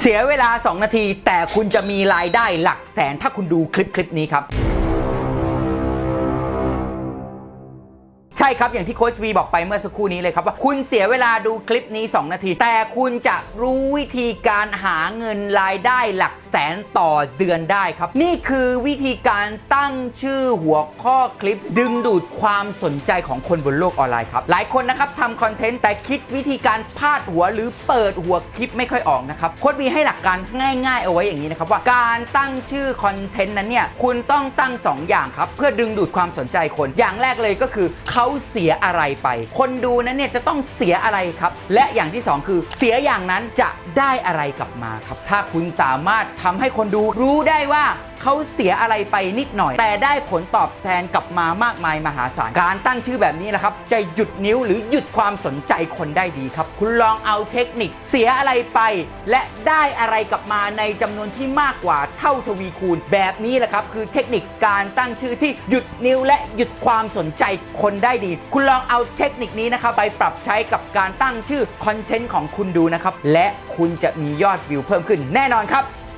เสียเวลา 2 นาที แต่คุณจะมีรายได้หลักแสนถ้าคุณดูคลิปคลิปนี้ครับ ใช่ครับอย่างที่โค้ชวีบอกไปเมื่อสักครู่นี้เลยครับว่าคุณเสียเวลาดูคลิปนี้ 2 นาที แต่คุณจะรู้วิธีการหาเงินรายได้หลักแสนต่อเดือนได้ครับ นี่คือวิธีการตั้งชื่อหัวข้อคลิป ดึงดูดความสนใจของคนบนโลกออนไลน์ครับ หลายคนนะครับทำคอนเทนต์แต่คิดวิธีการพาดหัวหรือเปิดหัวคลิปไม่ค่อยออกนะครับโค้ชวีให้หลักการง่ายๆ เอาไว้อย่างนี้นะครับว่าการตั้งชื่อคอนเทนต์นั้นเนี่ยคุณต้องตั้ง 2 อย่างครับ เพื่อดึงดูดความสนใจคน อย่างแรกเลยก็คือเขาเสียอะไรไป คนดูนั้นเนี่ยจะต้องเสียอะไรครับ และอย่างที่ 2 คือเสียอย่างนั้นจะได้อะไรกลับมาครับ ถ้าคุณสามารถทำให้คนดูรู้ได้ว่าเขาเสียอะไรไปนิดหน่อย แต่ได้ผลตอบแทนกลับมามากมายมหาศาล การตั้งชื่อแบบนี้นะครับ จะหยุดนิ้วหรือหยุดความสนใจคนได้ดีครับ คุณลองเอาเทคนิคเสียอะไรไป และได้อะไรกลับมาในจำนวนที่มากกว่าเท่าทวีคูณ แบบนี้แหละครับ คือเทคนิคการตั้งชื่อที่หยุดนิ้ว และหยุดความสนใจคนได้ดี คุณลองเอาเทคนิคนี้นะครับไปปรับใช้กับการตั้งชื่อคอนเทนต์ของคุณดูนะครับและคุณจะมียอดวิวเพิ่มขึ้นแน่นอนครับ